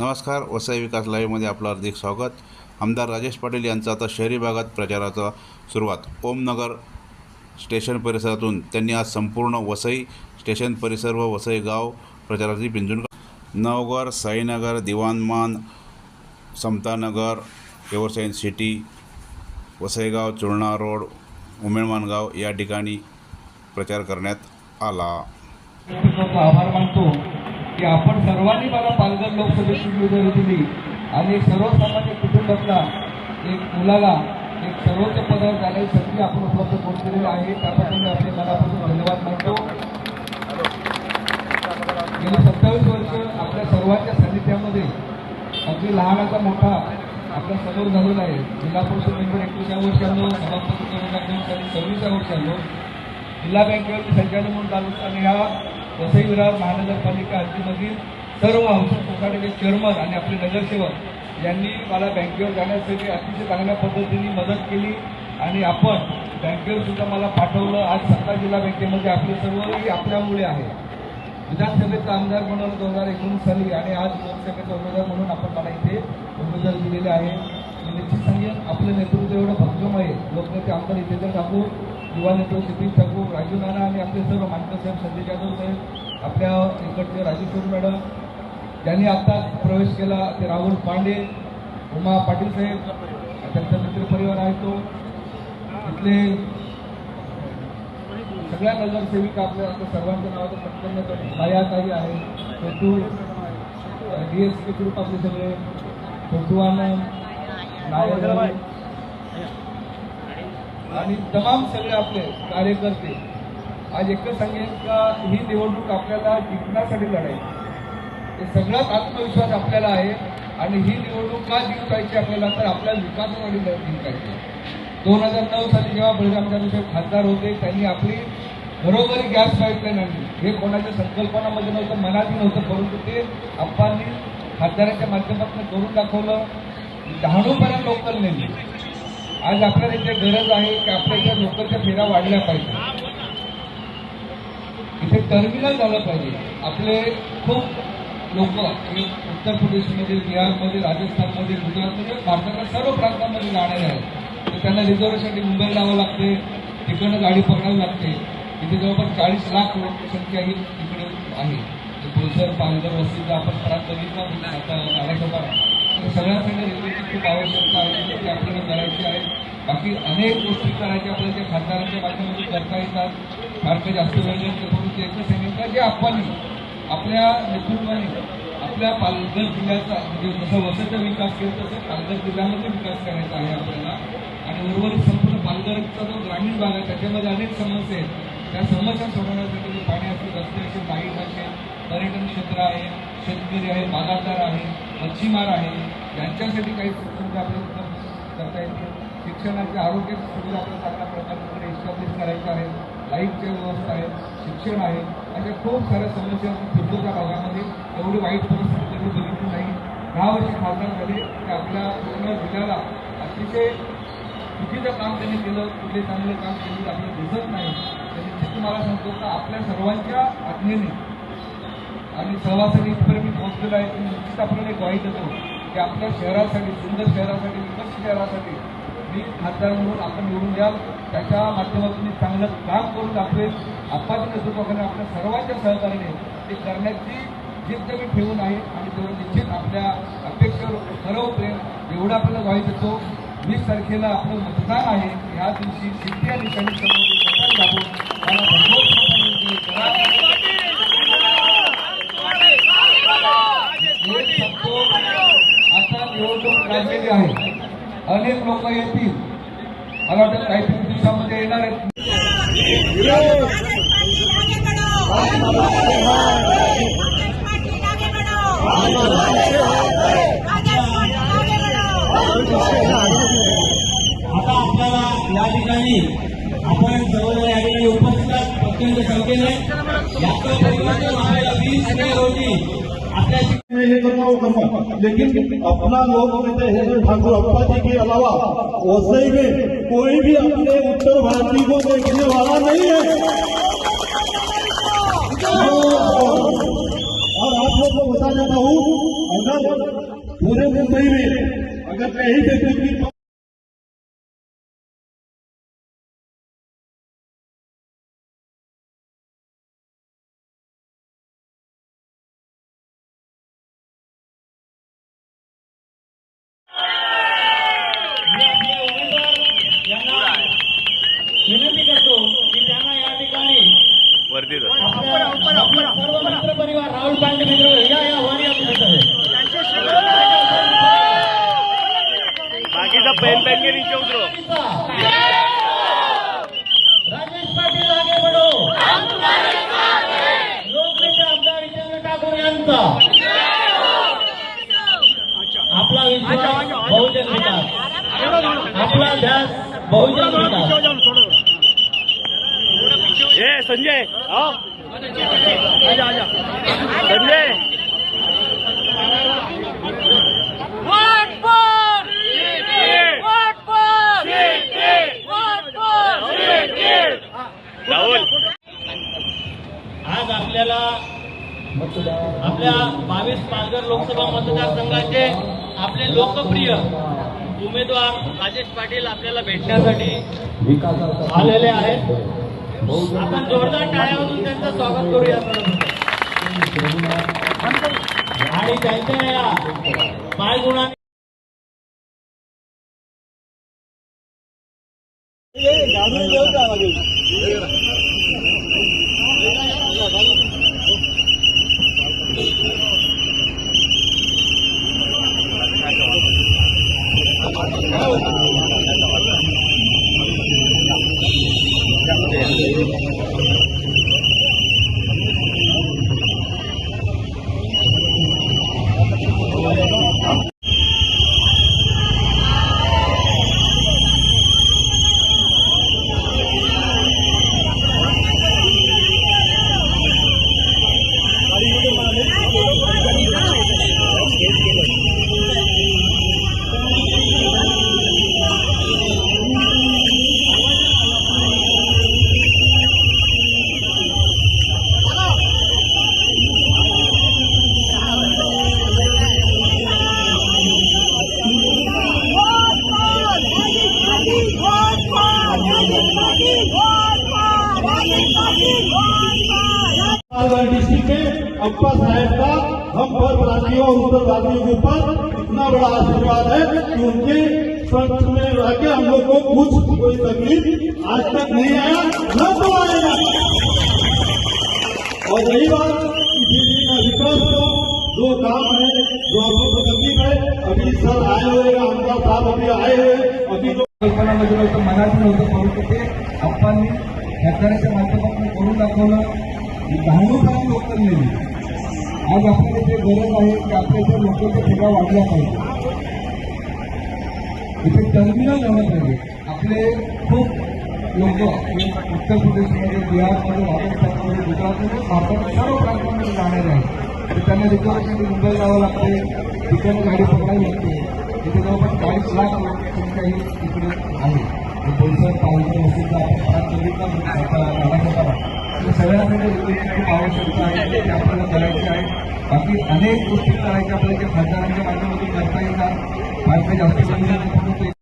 नमस्कार वसई विकास लाईव्हमध्ये आपलं हार्दिक स्वागत. आमदार राजेश पाटील यांचा आता शहरी भागात प्रचाराचा सुरुवात. ओमनगर स्टेशन परिसरातून त्यांनी आज संपूर्ण वसई स्टेशन परिसर व वसई गाव प्रचाराची पिंजून Navghar Sainagar Diwanman Samtanagar Evershine city Vasaigaon Churna road Umelmangaon या ठिकाणी प्रचार करण्यात आला. आभार मानतो. की आपण सर्वांनी मला पालघर लोकसभेची उमेदवारी दिली. आणि एक सर्वसामान्य कुटुंबातला एक मुलाला एक सर्वोच्च पदावर जाण्याची संधी आपण उपलब्ध करून दिलेली आहे. मी आपले मनापासून धन्यवाद मानतो. गेली सत्तावीस वर्ष आपल्या सर्वांच्या सानिध्यामध्ये अगदी लहानाचा मोठा आपल्यासमोर झालेला आहे. जिल्हा परिषद मेंबर एकविसाव्या वर्षांनो सभापती सव्वीसाव्या वर्षांनो जिल्हा बँकेवरती संचालक म्हणून चालू असताना ह्या वसईविरार महानगरपालिका हद्दीमधील सर्व औषध सोसायटीचे चेअरमन आणि आपले नगरसेवक यांनी मला बँकेवर जाण्यासाठी अतिशय चांगल्या पद्धतीने मदत केली आणि आपण बँकेवर सुद्धा मला पाठवलं. आज सत्ता जिल्हा बँकेमध्ये आपले सर्वही आपल्यामुळे आहे. विधानसभेचा आमदार म्हणून दोन हजार एकोणीस साली आणि आज लोकसभेचा उमेदवार म्हणून आपण मला इथे उमेदवार दिलेले आहे. मी निश्चित सांगेन आपलं नेतृत्व एवढं भक्कम आहे. लोकनेते आमदार इथे ठाकूर युवा नेते सिद्धी ठाकूर राजू नाना आणि आपले सर्व मानकर साहेब संजय जाधव साहेब आपल्या इकडचे राजेश्वर मॅडम ज्यांनी आता प्रवेश केला ते राहुल पांडे उमा पाटील साहेब त्यांचा मित्र परिवार आहे तो. इथले सगळ्या नगरसेविका आपल्या आपल्या सर्वांच्या नावाचं पटकन करतो मायाताई आहे Chhotu D S K group आपले सगळे छोटू आनंद नायक आणि तमाम सगळे आपले कार्यकर्ते आज एकच सांगेन का ही निवडणूक आपल्याला जिंकण्यासाठी लढायची हे सगळ्यात आत्मविश्वास आपल्याला आहे आणि ही निवडणूक का जिंकायची आपल्याला तर आपल्या विकासासाठी जिंकायची दोन हजार नऊ साली जेव्हा बळीराम साहेब खासदार होते त्यांनी आपली घरोघरी गॅस पाईपलाईन आणली. हे कोणाच्या संकल्पनामध्ये नव्हतं मनातही नव्हतं परंतु ते आप्पांनी खासदारांच्या माध्यमातून करून दाखवलं. डहाणूपर्यंत लोकल नेली. आज आपल्याला इथे गरज आहे की आपल्या इथे लोकलच्या फेऱ्या वाढल्या पाहिजे. इथे टर्मिनल झालं पाहिजे. आपले खूप लोक उत्तर प्रदेशमध्ये बिहारमध्ये राजस्थानमध्ये गुजरातमध्ये भारताच्या सर्व प्रांतांमध्ये जाणारे आहेत. तर त्यांना रिझर्वेशनसाठी मुंबईला जावं लागते तिकडनं गाडी पकडावी लागते. इथे जवळपास चाळीस लाख लोकसंख्या ही तिकडे आहे. बोलसर पालघर वस्तीचा आपण प्रांत बघितला आता नारायणगाव सगळ्यांसाठी रेल्वेची खूप आवश्यकता आहे ती आपल्याला करायची आहे बाकी अनेक गोष्टी करायच्या आपल्याला त्या खासदारांच्या माध्यमातून करता येतात. फार काही जास्त वेळ करून परंतु एकच सांगेल का जे आपण आपल्या नेतृत्वाने आपल्या पालघर जिल्ह्याचा म्हणजे जसं वसईचा विकास केला तसं पालघर जिल्ह्यामध्ये विकास करायचा आहे आपल्याला. आणि उर्वरित संपूर्ण पालघरचा जो ग्रामीण भाग आहे त्याच्यामध्ये अनेक समस्या आहेत. त्या समस्या सोडवण्यासाठी पाणी असेल रस्ते असेल लाइट असेल पर्यटन क्षेत्र आहे शेतकरी आहे बागायतदार आहे मच्छीमार आहे यांच्यासाठी काही सुविधा आपल्याला करता येते शिक्षणाच्या आरोग्य सुविधा आपल्याला चांगल्या प्रकारे इस्टॅब्लिश करायच्या आहेत. लाईटच्या व्यवस्था आहे शिक्षण आहे. अशा खूप साऱ्या समस्या फिरतो भागामध्ये एवढी वाईट परिस्थिती कधी बघितली नाही. दहा वर्ष खासदार झाले की आपल्या पूर्ण जिल्ह्याला अतिशय चुकीचं काम त्यांनी केलं कुठले चांगलं काम केलं आपल्याला दिसत नाही. तर निश्चित तुम्हाला सांगतो का आपल्या सर्वांच्या आज्ञेने आणि सहवासाने इथपर्यंत मी पोहोचलेलो आहे. की निश्चित आपल्याला एक वाईट देतो की आपल्या शहरासाठी सुंदर शहरासाठी विकसित शहरासाठी मी खासदार म्हणून आपण निवडून द्याल. त्याच्या माध्यमातून मी चांगलं काम करून दाखवेल. आपाच्या नेतृत्वाखाली आपल्या सर्वांच्या सहकार्याने ते करण्याची जिद्द मी ठेवून आहे आणि तेवढं निश्चित आपल्या अपेक्षेवर खरं उतरेल एवढं आपल्याला वाईट देतो. वीस तारखेला आपलं मतदान आहे. या दिवशी सिद्धी या ठिकाणी सर्व मतदान दाबून मला भरघोस मतांनी विजयी करा. एक सांगतो, असा निवडणूक लागलेली आहे. अनेक लोक येतील. मला वाटतं काहीतरी दिवसामध्ये येणार आहेत. आता आपल्याला या ठिकाणी आपण जवळ या ठिकाणी उपस्थित अत्यंत संख्येने. यात्रा परिवर्तन व्हायला वीस मे रोजी आपल्या मैं ये करता हूँ करता लेकिन अपना लोग नेता हेमंत ठाकुर अप्पा जी के अलावा वसई में कोई भी अपने उत्तर भारतीय को देखने वाला नहीं है और आप लोग को बता देता हूँ अगर पूरे मुंबई में अगर कहीं पे कुछ भी मी आपले उमेदवार यांना विनंती करतो की त्यांना या ठिकाणी आपल्या आपले सर्व मित्र परिवार राहुल पांडे मित्र या या वर या तुम्ही सगळे. पेन पेन के नीचे उतरो राजेश पाटील आगे बढो लोकनेते आमदार विजय ठाकूर यांचा. आपला विश्वास बहुजन विकास. आपला ध्यास बहुजन विकास. ए संजय आओ आजा आजा संजय राहुल आज आपल्याला आपल्या बावीस पालघर लोकसभा मतदारसंघाचे आपले लोकप्रिय उमेदवार राजेश पाटील आपल्याला भेटण्यासाठी आलेले आहेत. आपण जोरदार टाळ्यावरून त्यांचं स्वागत करूया. आणि त्यांच्या या पायगुणाने अप्पा साहेब का हम भारतीयों और उत्तर भारतीयों के ऊपर इतना बड़ा आशीर्वाद है कि उनके पंच में रह के हम लोग को कुछ कोई तकलीफ़ आज तक नहीं आया, न तो आएगा। और रही बात जी काम है, जो आपको प्रगति है, अभी सर आए हुए आमदार साहब अभी आए हुए अभी जो कल्पनामध्ये नव्हतं मनात नव्हतं परंतु ते आप्पांनी सरकारच्या माध्यमातून करून दाखवलं डहाणू काम लोक नेली आज आपल्याला जे गरज आहे की आपल्या इथे लोकांचा सेवा वाढला पाहिजे. इथे टर्मिनल झालं पाहिजे आपले खूप लोक उत्तर प्रदेशमध्ये बिहारमध्ये राजस्थानमध्ये गुजरातमध्ये भारताच्या सर्व प्रांतांमध्ये जाणारे आहेत. तर त्यांना रिक्वायरमेंट मुंबई जावं लागते तिकडे गाडी पकडावी लागते. इथे जवळपास चाळीस लाख लोकांच्याही इकडे आहे. हे बोलसर पालघर वसुंधरा आपण प्रांत बघितला आता खूप आवश्यकता आहे ते आपल्याला करायचे आहे. बाकी अनेक गोष्टी करायच्या आपल्याला खासदारांच्या माध्यमातून करता येतात. फार काही जास्त